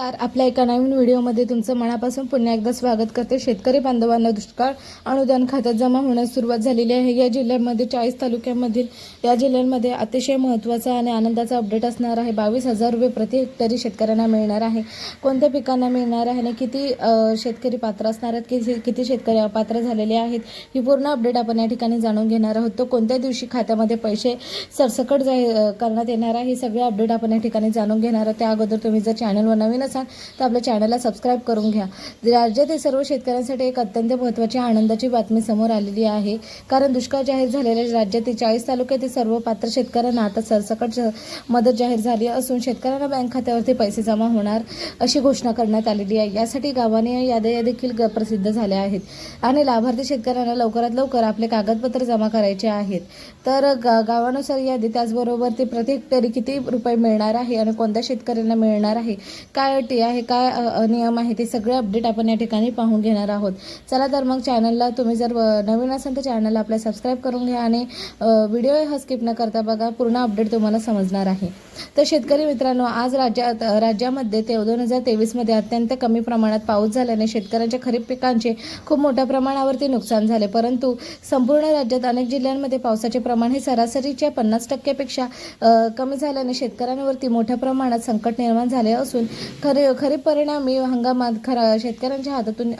Car आपल्या एका नवीन व्हिडिओमध्ये तुमचं मनापासून पुन्हा एकदा स्वागत करते. शेतकरी बांधवांना दुष्काळ अनुदान खात्यात जमा होण्यास सुरुवात झालेली आहे. या जिल्ह्यामध्ये चाळीस तालुक्यांमधील या जिल्ह्यांमध्ये अतिशय महत्त्वाचा आणि आनंदाचा अपडेट असणार आहे. बावीस हजार रुपये प्रति हेक्टरी शेतकऱ्यांना मिळणार आहे. कोणत्या पिकांना मिळणार आहे आणि किती शेतकरी पात्र असणार आहेत? किती किती शेतकरी अपात्र झालेले आहेत? ही पूर्ण अपडेट आपण या ठिकाणी जाणून घेणार आहोत. तो कोणत्या दिवशी खात्यामध्ये पैसे सरसकट जाहीर करण्यात येणार आहे? हे सगळे अपडेट आपण या ठिकाणी जाणून घेणार आहोत. त्या अगोदर तुम्ही जर चॅनलवर नवीन असाल तर आपल्या चॅनलला सबस्क्राईब करून घ्या. राज्यातील सर्व शेतकऱ्यांसाठी एक अत्यंत महत्त्वाची आनंदाची बातमी समोर आलेली आहे. कारण दुष्काळ जाहीर झालेल्या राज्यातील चाळीस तालुक्यातील सर्व पात्र शेतकऱ्यांना आता सरसकट मदत जाहीर झाली असून शेतकऱ्यांना बँक खात्यावरती पैसे जमा होणार अशी घोषणा करण्यात आलेली आहे. यासाठी गावाने याद्या देखील ग- प्रसिद्ध झाल्या आहेत. आणि लाभार्थी शेतकऱ्यांना लवकरात लवकर आपले कागदपत्र जमा करायचे आहेत. तर गा गावानुसार यादी त्याचबरोबर ते प्रति हेक्टरी किती रुपये मिळणार आहे आणि कोणत्या शेतकऱ्यांना मिळणार आहे? काय अटी आहे काय नियम आहे ते सगळे अपडेट आपण या ठिकाणी पाहून घेणार आहोत. चला तर मग चॅनलला तुम्ही जर नवीन असाल तर चॅनलला आपल्या सबस्क्राईब करून घ्या आणि व्हिडिओ हा स्किप न करता बघा पूर्ण अपडेट तुम्हाला समजणार आहे. तर शेतकरी मित्रांनो आज राज्यात राज्यामध्ये ते दोन हजार तेवीसमध्ये अत्यंत कमी प्रमाणात पाऊस झाल्याने शेतकऱ्यांच्या खरीप पिकांचे खूप मोठ्या प्रमाणावरती नुकसान झाले. परंतु संपूर्ण राज्यात अनेक जिल्ह्यांमध्ये पावसाचे प्रमाण हे सरासरीच्या पन्नास टक्क्यापेक्षा कमी झाल्याने शेतकऱ्यांवरती मोठ्या प्रमाणात संकट निर्माण झाले असून खरे खरीप परिणामी हंगामात खरा शेतकऱ्यांच्या हातातून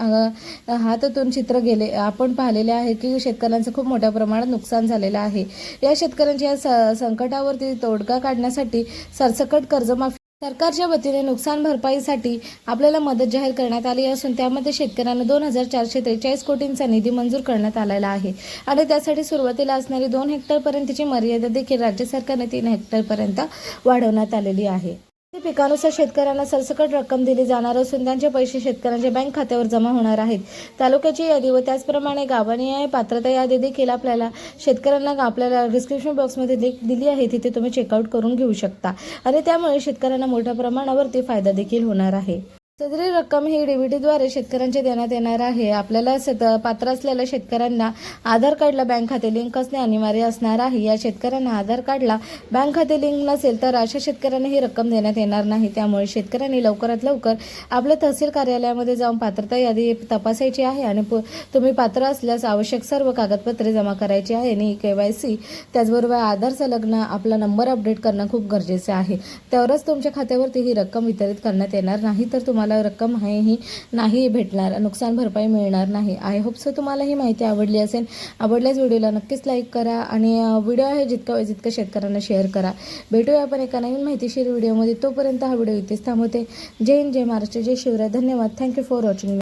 हातातून चित्र गेले. आपण पाहिलेले आहे की शेतकऱ्यांचं खूप मोठ्या प्रमाणात नुकसान झालेलं आहे. या शेतकऱ्यांच्या या स- संकटावरती तोडगा काढण्यासाठी सरसकट कर्जमाफी सरकारच्या वतीने नुकसान भरपाईसाठी आपल्याला मदत जाहीर करण्यात आली असून त्यामध्ये शेतकऱ्यांना दोन हजार चारशे त्रेचाळीस कोटींचा निधी मंजूर करण्यात आलेला आहे. आणि त्यासाठी सुरुवातीला असणारी दोन हेक्टरपर्यंतची मर्यादा देखील राज्य सरकारने तीन हेक्टरपर्यंत वाढवण्यात आलेली आहे. पिकानुसार शेतकऱ्यांना सरसकट रक्कम दिली जाणार असून त्यांचे पैसे शेतकऱ्यांच्या बँक खात्यावर जमा होणार आहेत. तालुक्याची यादी व त्याचप्रमाणे गावानिहाय पात्रता यादी देखील आपल्याला शेतकऱ्यांना आपल्याला डिस्क्रिप्शन बॉक्समध्ये दिली आहे. तिथे तुम्ही चेकआउट करून घेऊ शकता. आणि त्यामुळे शेतकऱ्यांना मोठ्या प्रमाणावरती फायदा देखील होणार आहे. सदरी रक्कम ही डीबीटीद्वारे शेतकऱ्यांच्या देण्यात येणार आहे. आपल्याला शेत पात्र असलेल्या शेतकऱ्यांना आधार कार्डला बँक खाते लिंक असणे अनिवार्य असणार आहे. या शेतकऱ्यांना आधार कार्डला बँक खाते लिंक नसेल तर अशा शेतकऱ्यांना ही रक्कम देण्यात येणार नाही. त्यामुळे शेतकऱ्यांनी लवकरात लवकर आपल्या तहसील कार्यालयामध्ये जाऊन पात्रता यादी तपासायची आहे आणि पु- तुम्ही पात्र असल्यास आवश्यक सर्व कागदपत्रे जमा करायची आहे आणि के वाय सी त्याचबरोबर आधार संलग्न आपला नंबर अपडेट करणं खूप गरजेचं आहे. त्यावरच तुमच्या खात्यावरती ही रक्कम वितरित करण्यात येणार नाही. तर तुम्हाला रक्कम आहे ही नाही भेटणार नुकसान भरपाई मिळणार नाही. आय होप सो तुम्हाला ही माहिती आवडली असेल. आवडल्यास व्हिडिओला नक्कीच लाईक करा आणि व्हिडिओ आहे जितका होईल तितकं शेतकऱ्यांना शेअर करा. भेटूया आपण एका नवीन माहितीशीर व्हिडिओमध्ये. तोपर्यंत हा व्हिडिओ इथेच थांबवते. जय हिंद जय महाराष्ट्र जय शिवराय. धन्यवाद. Thank you for watching